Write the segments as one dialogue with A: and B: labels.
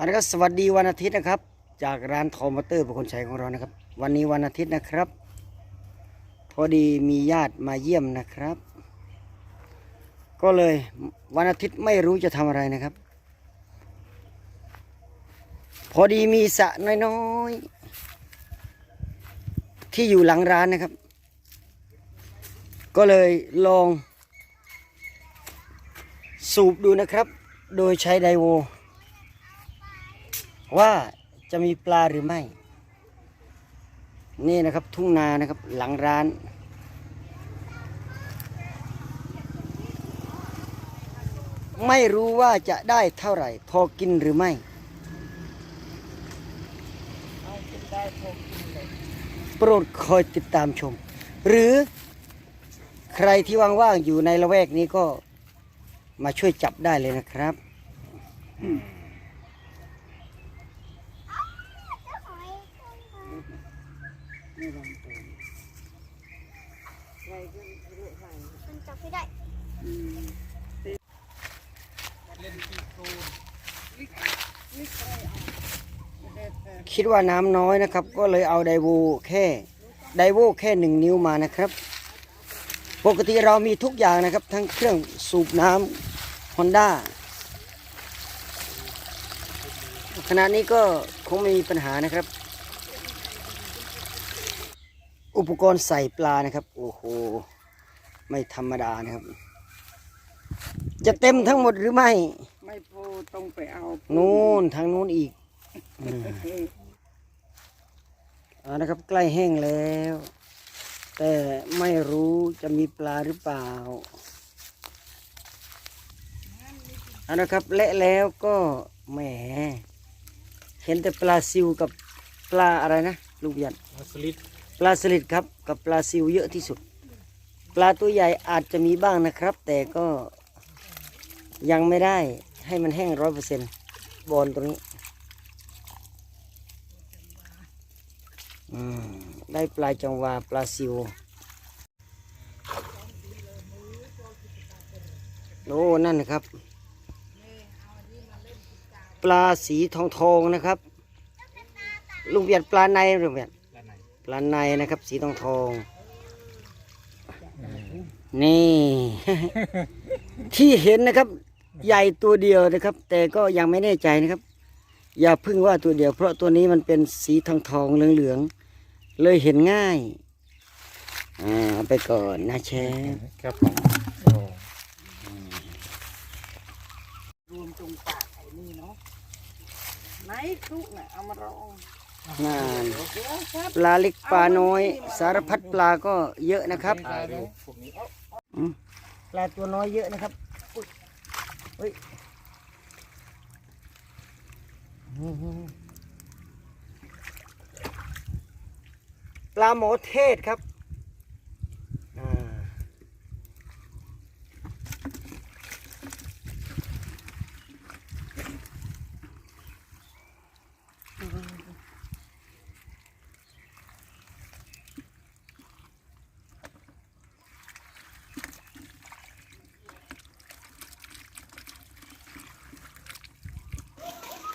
A: อันนี้ก็สวัสดีวันอาทิตย์นะครับ จากร้านทอมอเตอร์บุคคลชัยของเรานะครับ วันนี้วันอาทิตย์นะครับ พอดีมีญาติมาเยี่ยมนะครับ ก็เลยวันอาทิตย์ไม่รู้จะทำอะไรนะครับ พอดีมีสระน้อยๆ ที่อยู่หลังร้านนะครับ ก็เลยลองสูบดูนะครับ โดยใช้ไดโว ว่าจะมีปลาหรือไม่ นี่นะครับทุ่งนานะครับหลังร้าน ไม่รู้ว่าจะได้เท่าไหร่ พอกินหรือไม่โปรดคอยติดตามชม หรือใครที่ว่างๆอยู่ในละแวกนี้ก็มาช่วยจับได้เลยนะครับ
B: มันจับไม่ได้
A: คิดว่าน้ำน้อยนะครับ ก็เลยเอาไดโวแค่ไดโวแค่หนึ่งนิ้วมานะครับ ปกติเรามีทุกอย่างนะครับ ทั้งเครื่องสูบน้ำฮอนด้าขณะนี้ก็คงไม่มีปัญหานะครับ อุปกรณ์ใส่ปลานะครับ โอ้โห ไม่ธรรมดานะครับ จะเต็มทั้งหมดหรือไม่
C: ไม่พูดต้องไปเอา
A: นู่นทางนู้นอีกอืมเอา นะครับ ใกล้แห้งแล้ว แต่ไม่รู้จะมีปลาหรือเปล่าเอานะครับเละแล้วก็แหม เห็นแต่ปลาซิวกับปลาอะไรนะลูกยัน
D: สลิด
A: ปลาสลิดครับ กับปลาซิวเยอะที่สุด ปลาตัวใหญ่อาจจะมีบ้างนะครับ แต่ก็ยังไม่ได้ให้มันแห้งร้อยเปอร์เซ็นต์บอลตรงนี้อืม ได้ปลาจังหวาปลาซิวโอ้นั่นนะครับ ปลาสีทองทองนะครับ ลุงเบียดปลาในหรือเบียด
D: ด้า
A: ปลาในนะครับ สีทองทองนี่ ที่เห็นนะครับ ใหญ่ตัวเดียวนะครับ แต่ก็ยังไม่แน่ใจนะครับ อย่าพึ่งว่าตัวเดียว เพราะตัวนี้มันเป็นสีทองทองเหลืองเหลืองๆ เลยเห็นง่าย อ่าเอาไปก่อนนะเชฟ
D: ครับผมโอ้
C: รวมตรงปากไอ้นี่เนาะไหนคลุกน่ะเอามาลอง
A: นั่น
C: เดี๋ยวครับ
A: ปลาเล็กปลาน้อย สารพัดปลาก็เยอะนะครับ
D: ตายดูพวกนี้
A: ปลาตัวน้อยเยอะนะครับอุ๊ยเฮ้ย ลาหมอเทศครับ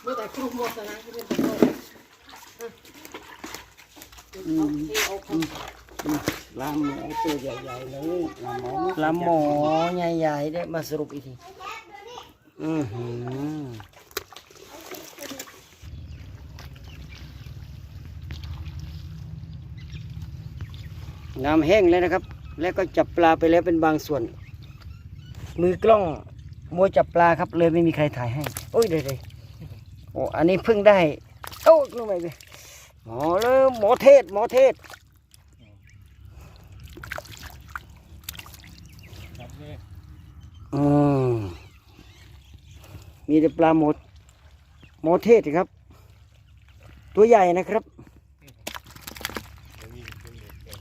A: เมื่อแต่
C: ครูหมดแล้วนะที่เป็
A: นตัว ลาหมอตัวใหญ่ๆเลยลาหมอลาหมอใหญ่ๆได้มาสรุปอีกทีอือหือน้ำแห้งเลยนะครับ แล้วก็จับปลาไปแล้วเป็นบางส่วน มือกล้องมัวจับปลาครับเลยไม่มีใครถ่ายให้ โอ้ยเดี๋ยวๆโอ้อันนี้เพิ่งได้ โอ้นู่นไปเลย หมอเลยหมอเทศหมอเทศมมีแต่ปลาหมดหมอเทศครับ ตัวใหญ่นะครับ
D: เดี๋ยววิ่งขึ้นเลยเดี๋ยว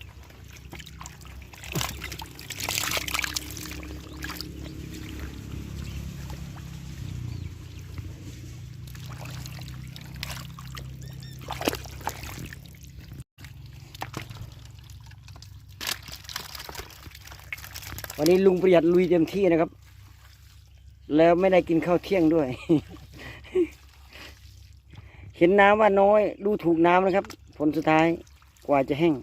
A: วันนี้ลุงประหยัดลุยเต็มที่นะครับ แล้วไม่ได้กินข้าวเที่ยงด้วย เห็นน้ำว่าน้อย ดูถูกน้ำนะครับ ผลสุดท้ายกว่าจะแห้ง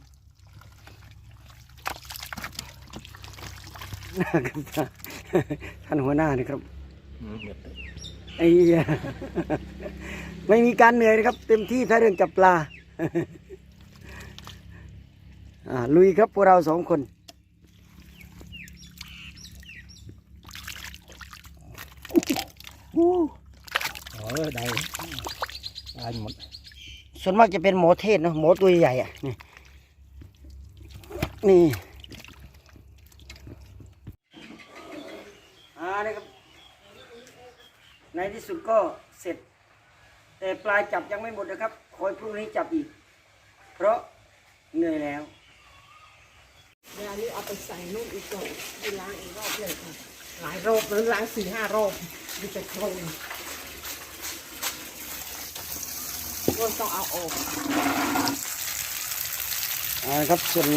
A: น้ากันตาท่านหัวหน้านะครับไอ้ไม่มีการเหนื่อยนะครับ เต็มที่ถ้าเรื่องจับปลาลุยครับพวกเราสองคน
D: อ๋อได้ได้หมด
A: ส่วนมากจะเป็นหมอเทศเนาะหมอตัวใหญ่ๆอะนี่นี่อ่านี่ครับในที่สุดก็เสร็จ แต่ปลายจับยังไม่หมดนะครับ คอยพรุ่งนี้จับอีก เพราะเหนื่อยแล้ว
C: เวลานี้เอาไปใส่นู่นอีกก่อนไปล้างอีกรอบเลยค่ะหลายรอบหรือล้างสี่ห้ารอบ ดูจะโคลนก็ต้องเอาออก
A: อ่าครับส่วน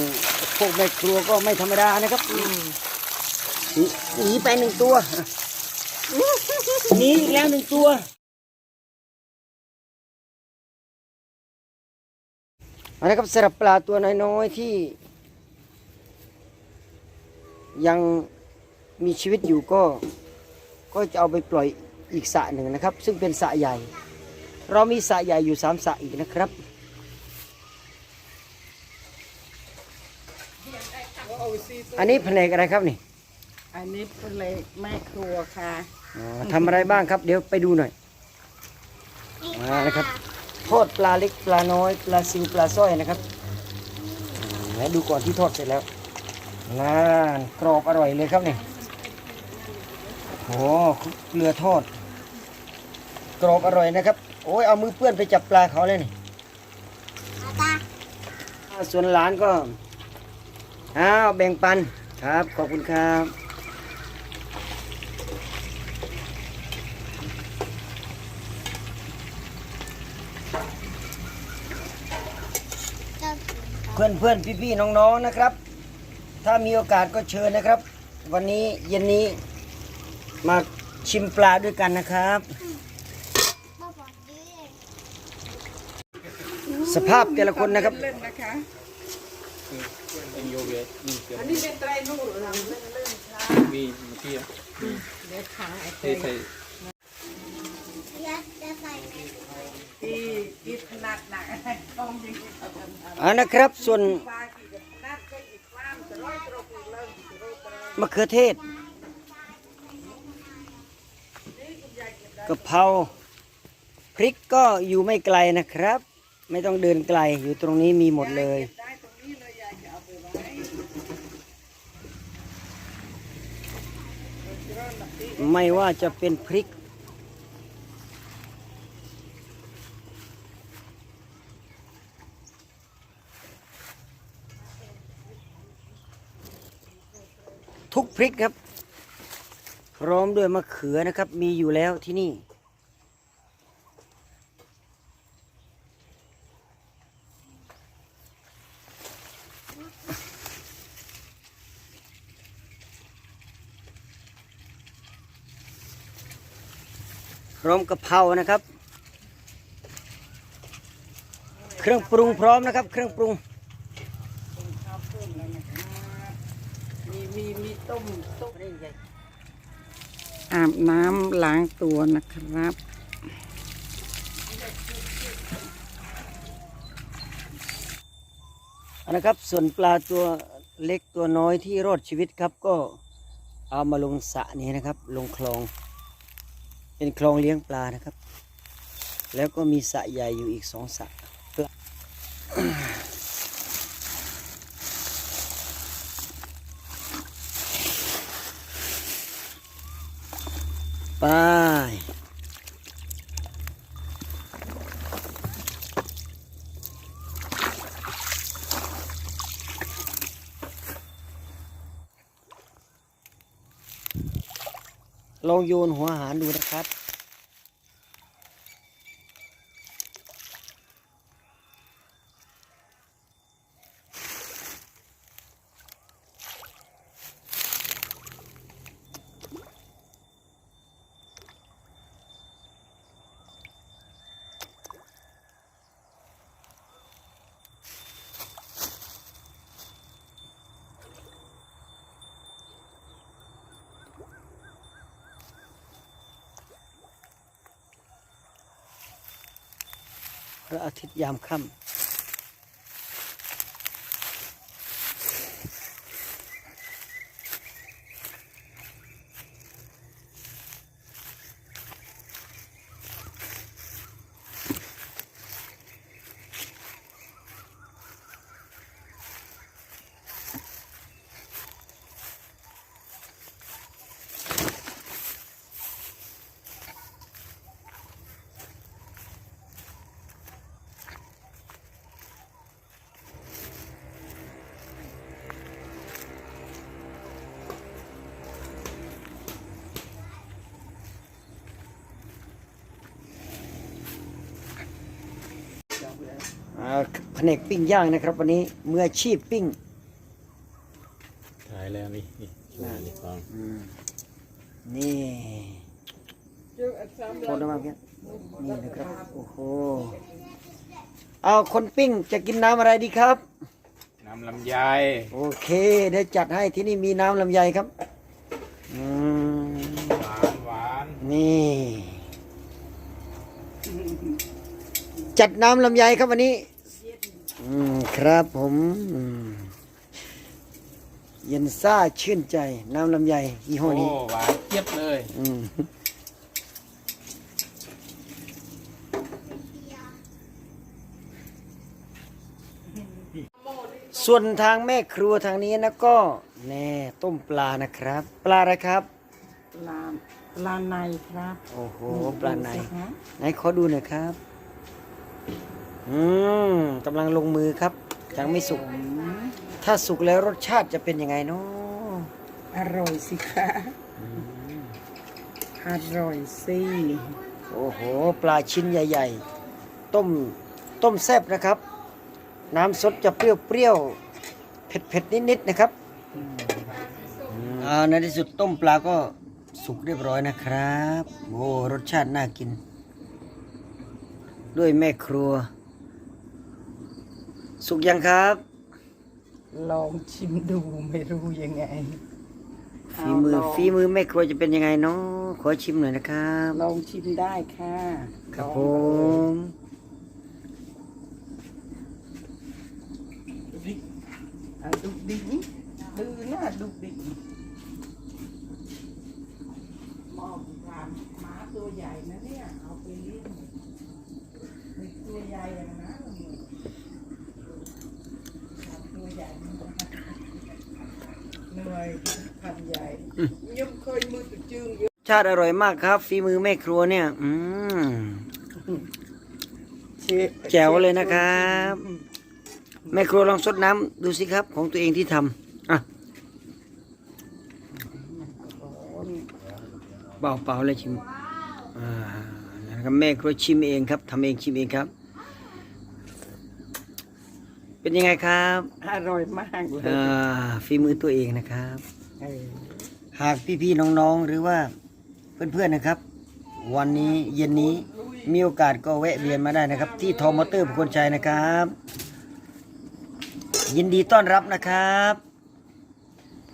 A: พวกแม่ครัวก็ไม่ธรรมดานะครับหนีหนีไปหนึ่งตัวหนีอีกแล้วหนึ่งตัว อันนี้ครับสำหรับปลาตัวน้อยๆที่ ยังมีชีวิตอยู่ก็ ก็จะเอาไปปล่อยอีกสระหนึ่งนะครับ ซึ่งเป็นสระใหญ่ เรามีสระใหญ่อยู่สามสระอีกนะครับอันนี้แผนกอะไรครับนี่
C: อันนี้เป็นเลยแม่ครัวค่ะ
A: อ๋อทำอะไรบ้างครับ เดี๋ยวไปดูหน่อย
B: นี่
A: มาเลยครับทอดปลาเล็กปลาน้อยปลาซิวปลาสร้อยนะครับอืมแล้วดูก่อนที่ทอดเสร็จแล้วน่านกรอบอร่อยเลยครับนี่ โอ้เกลือทอด กรอบอร่อยนะครับ โอ้ยเอามือเปื้อนไปจับปลาเขาเลยนี่
B: อาตา
A: อ่าส่วนหลานก็อ้าวแบ่งปันครับ ขอบคุณครับ
B: เจ้า
A: เพื่อนเพื่อนพี่พี่ๆน้องๆนะครับ ถ้ามีโอกาสก็เชิญนะครับ วันนี้เย็นนี้ มาชิมปลาด้วยกันนะครับ สภาพแต่ละคนนะครับ
C: เล่นนะคะ
D: อันนี้
C: เป็นไตรนู่นหลังเล่นเล่นค่ะ
D: มีเมื่อกี้อะมี
C: เดี๋ยวขังไอ้
D: เท
C: เต้
D: ใส่
B: ยัดจะใส่ใน
C: ที่ที่ขนาดหนักอะไรต้องยิงอ่า
A: นะครับส่วน
C: มะเขื
A: อเทศ กะเพราพริกก็อยู่ไม่ไกลนะครับ ไม่ต้องเดินไกลอยู่ตรงนี้มีหมดเลย
C: ไม่
A: ว่าจะเป็นพริก ทุกพริกครับ พร้อมด้วยมะเขือนะครับ มีอยู่แล้วที่นี่ พร้อมกะเพรานะครับ เครื่องปรุงพร้อมนะครับ เครื่องปรุง
C: มีมีมีต้มต้ม อาบน้ำล้างตัวนะครับ
A: นะครับส่วนปลาตัวเล็กตัวน้อยที่รอดชีวิตครับก็เอามาลงสระนี้นะครับ ลงคลอง เป็นคลองเลี้ยงปลานะครับ แล้วก็มีสระใหญ่อยู่อีกสองสระปลา ไปลองโยนหัวหารดูนะครับ ระอาทิตย์ยามค่ำอ่าแผ นกปิ้งย่างนะครับ วันนี้มืออาชีพปิ้ง
D: ถ่ายแล้วนี่นี่หน้านี่ฟัง
A: นี่โคตรมากเนี่ยนี่นะครับโอ้โหเอาคนปิ้งจะกินน้ำอะไรดีครับ
D: น้ำลำไย
A: โอเคเดี๋ยวจัดให้ที่นี่มีน้ำลำไยครับอืม
D: หวานหวาน
A: นี่ จัดน้ำลำไยครับวันนี้ อืมครับผมอืมเย็นซ่าชื่นใจ น้ำลำไยยี่ห้อ
D: โอ้
A: นี้
D: หวานเจี๊ยบเลย
A: อืมส่วนทางแม่ครัวทางนี้นะก็แน่ต้มปลานะครับ ปลาอะไรครับ
C: ปลาปลาในครับ
A: โอ้โห ปลาไหน
C: ดูสิคะ
A: ไหนขอดูหน่อยครับ อืมกำลังลงมือครับ ยังไม่สุก ถ้าสุกแล้วรสชาติจะเป็นยังไงเนาะ
C: อร่อยสิคะอร่อยสิ
A: โอ้โห ปลาชิ้นใหญ่ ๆ ต้มต้มแซ่บนะครับ น้ำสดจะเปรี้ยวๆ เผ็ดๆ นิดๆ นะครับอ่าในที่สุดต้มปลาก็สุกเรียบร้อยนะครับ โอ้รสชาติน่ากิน ด้วยแม่ครัว สุกยังครับ
C: ลองชิมดูไม่รู้ยังไง
A: ฝีมือ
C: เาลง
A: ฝีมือแม่ครัวจะเป็นยังไงเนาะขอชิมหน่อยนะครับ
C: ลองชิมได้ค่ะ
A: ครับ
C: ล
A: ผ
C: อง
A: ม
C: ดิอะดุกดิกดื้อหน้าดุกดิกมองถามหมาตัวใหญ่นะเนี่ย เอาไปเลี้ยงเด็กตัวใหญ่อย่างนั้นตัวใหญ่มากเหนื่อยพันใหญ่ยังเคยมือตุจึงเยอะ
A: ชาติอร่อยมากครับฝีมือแม่ครัวเนี่ย อืมแจ๋วเลยนะครับ แม่ครัวลองซดน้ำดูสิครับ ของตัวเองที่ทำอะเปล่าเปล่าๆเลยชิมอ่านะครับแม่ครัวชิมเองครับทำเองชิมเองครับ เป็นยังไงครับ
C: อร่อยมากเลย
A: อ่าฝีมือตัวเองนะครับ
C: เออ
A: หากพี่ๆน้องๆ หรือว่าเพื่อนๆนะครับ วันนี้เย็นนี้มีโอกาสก็แวะเวียนมาได้นะครับ ที่ทอมอเตอร์บุคคลชัยนะครับ ยินดีต้อนรับนะครับ